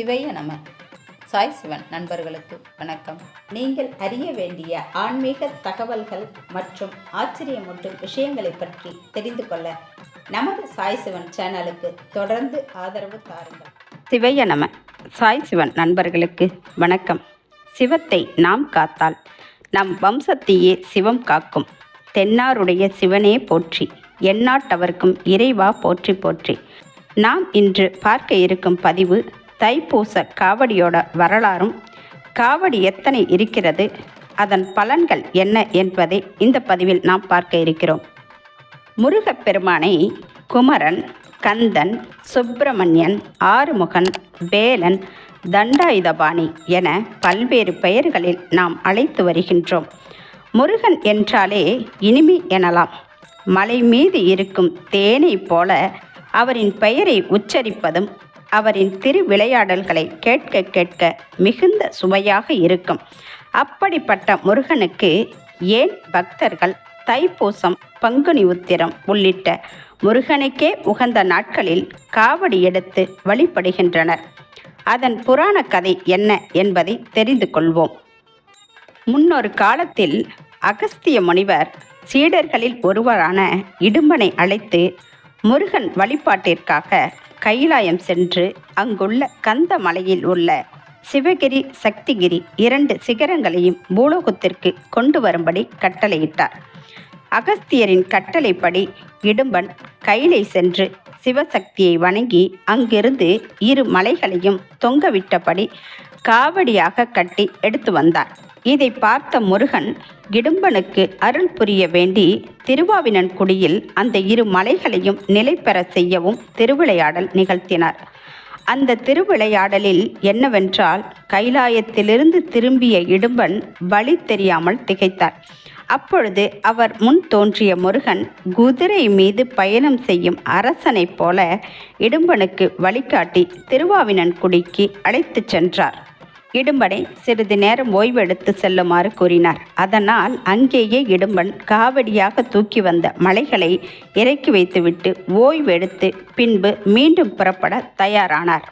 சிவைய நம. சாய் சிவன் நண்பர்களுக்கு வணக்கம். நீங்கள் அறிய வேண்டிய ஆன்மீக தகவல்கள் மற்றும் ஆச்சரியமூட்டும் விஷயங்களை பற்றி தெரிந்து கொள்ள நமது சாய் சிவன் சேனலுக்கு தொடர்ந்து ஆதரவு தாருங்கள். சிவைய நம. சாய் சிவன் நண்பர்களுக்கு வணக்கம். சிவத்தை நாம் காத்தால் நம் வம்சத்தையே சிவம் காக்கும். தென்னாருடைய சிவனே போற்றி எந்நாட்டவர்க்கும் இறைவா போற்றி போற்றி. நாம் இன்று பார்க்க இருக்கும் பதிவு தைப்பூச காவடியோட வரலாறும் காவடி எத்தனை இருக்கிறது அதன் பலன்கள் என்ன என்பதை இந்த பதிவில் நாம் பார்க்க இருக்கிறோம். முருகப்பெருமானை குமரன் கந்தன் சுப்பிரமணியன் ஆறுமுகன் வேலன் தண்டாயுதபாணி என பல்வேறு பெயர்களில் நாம் அழைத்து வருகின்றோம். முருகன் என்றாலே இனிமை எனலாம். மலை மீது இருக்கும் தேனை போல அவரின் பெயரை உச்சரிப்பதும் அவரின் திருவிளையாடல்களை கேட்க கேட்க மிகுந்த சுவையாக இருக்கும். அப்படிப்பட்ட முருகனுக்கு ஏன் பக்தர்கள் தைப்பூசம் பங்குனி உத்திரம் உள்ளிட்ட முருகனுக்கே உகந்த நாட்களில் காவடி எடுத்து வழிபடுகின்றனர். அதன் புராண கதை என்ன என்பதை தெரிந்து கொள்வோம். முன்னொரு காலத்தில் அகஸ்திய முனிவர் சீடர்களில் ஒருவரான இடும்பனை அழைத்து முருகன் வழிபாட்டிற்காக கைலாயம் சென்று அங்குள்ள கந்த மலையில் உள்ள சிவகிரி சக்திகிரி இரண்டு சிகரங்களையும் பூலோகத்திற்கு கொண்டு வரும்படி கட்டளையிட்டார். அகஸ்தியரின் கட்டளைப்படி இடும்பன் கைலை சென்று சிவசக்தியை வணங்கி அங்கிருந்து இரு மலைகளையும் தொங்கவிட்டபடி காவடியாக கட்டி எடுத்து வந்தார். இதை பார்த்த முருகன் இடும்பனுக்கு அருள் புரிய வேண்டி திருவாவினன்குடியில் அந்த இரு மலைகளையும் நிலை பெற செய்யவும் திருவிளையாடல் நிகழ்த்தினார். அந்த திருவிளையாடலில் என்னவென்றால் கைலாயத்திலிருந்து திரும்பிய இடும்பன் வழி தெரியாமல் திகைத்தார். அப்பொழுது அவர் முன் தோன்றிய முருகன் குதிரை மீது பயணம் செய்யும் அரசனைப் போல இடும்பனுக்கு வழிகாட்டி திருவாவினன்குடிக்கு அழைத்துச் சென்றார். இடும்பனை சிறிது நேரம் ஓய்வெடுத்து செல்லுமாறு கூறினார். அதனால் அங்கேயே இடும்பன் காவடியாக தூக்கி வந்த மலைகளை இறக்கி வைத்துவிட்டு ஓய்வெடுத்து பின்பு மீண்டும் புறப்பட தயாரானார்.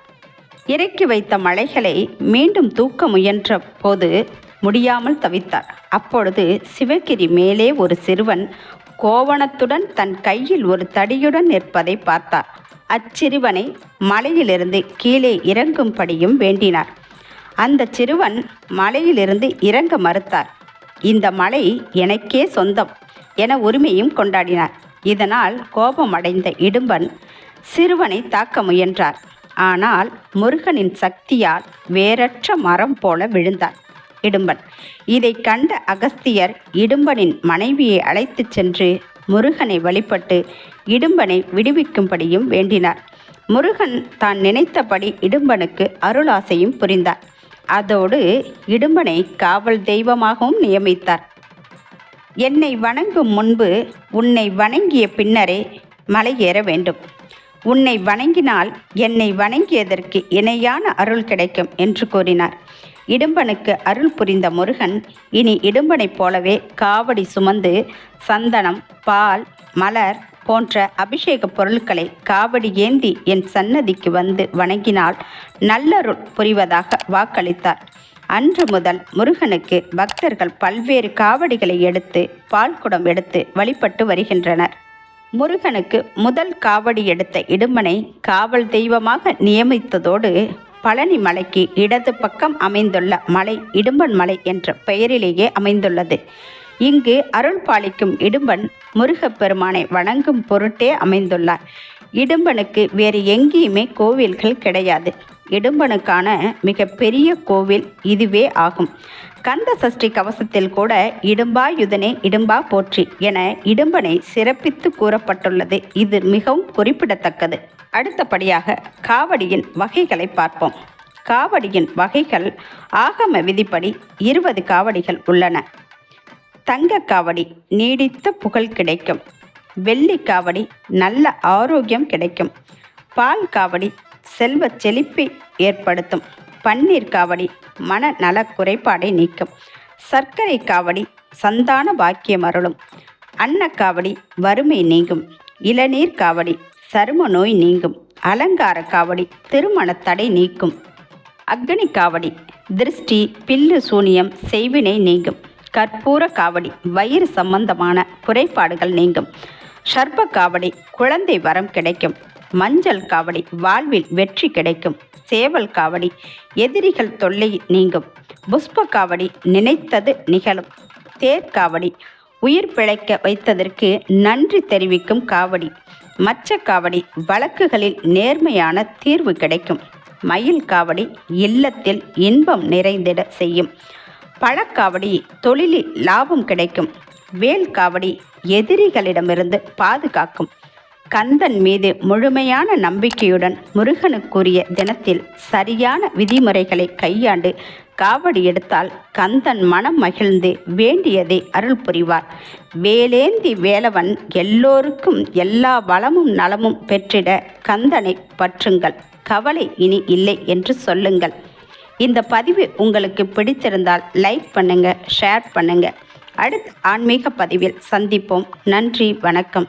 இறக்கி வைத்த மலைகளை மீண்டும் தூக்க முயன்ற போது முடியாமல் தவித்தார். அப்பொழுது சிவகிரி மேலே ஒரு சிறுவன் கோவணத்துடன் தன் கையில் ஒரு தடியுடன் நிற்பதை பார்த்தார். அச்சிறுவனை மலையிலிருந்து கீழே இறங்கும்படியும் வேண்டினார். அந்த சிறுவன் மலையிலிருந்து இறங்க மறுத்தார். இந்த மலை எனக்கே சொந்தம் என உரிமையும் கொண்டாடினார். இதனால் கோபமடைந்த இடும்பன் சிறுவனை தாக்க முயன்றார். ஆனால் முருகனின் சக்தியால் வேறற்ற மரம் போல விழுந்தார். இடும்பன் இதை கண்ட அகஸ்தியர் இடும்பனின் மனைவியை அழைத்துச் சென்று முருகனை வழிபட்டு இடும்பனை விடுவிக்கும்படியும் வேண்டினார். முருகன் தான் நினைத்தபடி இடும்பனுக்கு அருளாசையும் புரிந்தார். அதோடு இடும்பனை காவல் தெய்வமாகவும் நியமித்தார். என்னை வணங்கும் முன்பு உன்னை வணங்கிய பின்னரே மலை ஏற வேண்டும். உன்னை வணங்கினால் என்னை வணங்கியதற்கு இணையான அருள் கிடைக்கும் என்று கூறினார். இடும்பனுக்கு அருள் புரிந்த முருகன் இனி இடும்பனைப் போலவே காவடி சுமந்து சந்தனம் பால் மலர் போன்ற அபிஷேக பொருட்களை காவடி ஏந்தி என் சன்னதிக்கு வந்து வணங்கினால் நல்லருள் புரிவதாக வாக்களித்தார். அன்று முதல் முருகனுக்கு பக்தர்கள் பல்வேறு காவடிகளை எடுத்து பால்குடம் எடுத்து வழிபட்டு வருகின்றனர். முருகனுக்கு முதல் காவடி எடுத்த இடுமனை காவல் தெய்வமாக நியமித்ததோடு பழனி மலைக்கு இடது பக்கம் அமைந்துள்ள மலை இடும்பன் மலை என்ற பெயரிலேயே அமைந்துள்ளது. இங்கு அருள் பாலிக்கும் இடும்பன் முருகப்பெருமானை வணங்கும் பொருட்டே அமைந்துள்ளார். இடும்பனுக்கு வேறு எங்கேயுமே கோவில்கள் கிடையாது. இடும்பனுக்கான மிக பெரிய கோவில் இதுவே ஆகும். கந்த சஷ்டி கவசத்தில் கூட இடும்பா யுதனே இடும்பா போற்றி என இடும்பனை சிறப்பித்து கூறப்பட்டுள்ளது. இது மிகவும் குறிப்பிடத்தக்கது. அடுத்தபடியாக காவடியின் வகைகளை பார்ப்போம். காவடியின் வகைகள் ஆகம விதிப்படி இருபது காவடிகள் உள்ளன. தங்க காவடி நீடித்த புகழ் கிடைக்கும். வெள்ளி காவடி நல்ல ஆரோக்கியம் கிடைக்கும். பால் காவடி செல்வ செழிப்பை ஏற்படுத்தும். பன்னீர் காவடி மன நல குறைபாடை நீக்கும். சர்க்கரை காவடி சந்தான பாக்கியம் அருளும். அன்னக்காவடி வறுமை நீங்கும். இளநீர் காவடி சரும நோய் நீங்கும். அலங்கார காவடி திருமண தடை நீக்கும். அக்னி காவடி திருஷ்டி பில்லு சூனியம் செய்வினை நீங்கும். கற்பூர காவடி வயிறு சம்பந்தமான குறைபாடுகள் நீங்கும். சர்ப்ப காவடி குழந்தை வரம் கிடைக்கும். மஞ்சள் காவடி வாழ்வில் வெற்றி கிடைக்கும். சேவல் காவடி எதிரிகள் தொல்லை நீங்கும். புஷ்ப காவடி நினைத்தது நிகழும். தேர்காவடி உயிர் பிழைக்க வைத்ததற்கு நன்றி தெரிவிக்கும் காவடி. மச்ச காவடி வழக்குகளில் நேர்மையான தீர்வு கிடைக்கும். மயில் காவடி இல்லத்தில் இன்பம் நிறைந்திட செய்யும். பழக்காவடி தொழிலில் லாபம் கிடைக்கும். வேல் காவடி எதிரிகளிடமிருந்து பாதுகாக்கும். கந்தன் மீது முழுமையான நம்பிக்கையுடன் முருகனுக்குரிய தினத்தில் சரியான விதிமுறைகளை கையாண்டு காவடி எடுத்தால் கந்தன் மனம் மகிழ்ந்து வேண்டியதை அருள் புரிவார். வேலேந்தி வேலவன் எல்லோருக்கும் எல்லா வளமும் நலமும் பெற்றிட கந்தனை பற்றுங்கள். கவலை இனி இல்லை என்று சொல்லுங்கள். இந்த பதிவு உங்களுக்கு பிடித்திருந்தால் லைக் பண்ணுங்கள் ஷேர் பண்ணுங்கள் அடுத்த ஆன்மீக பதிவில் சந்திப்போம். நன்றி வணக்கம்.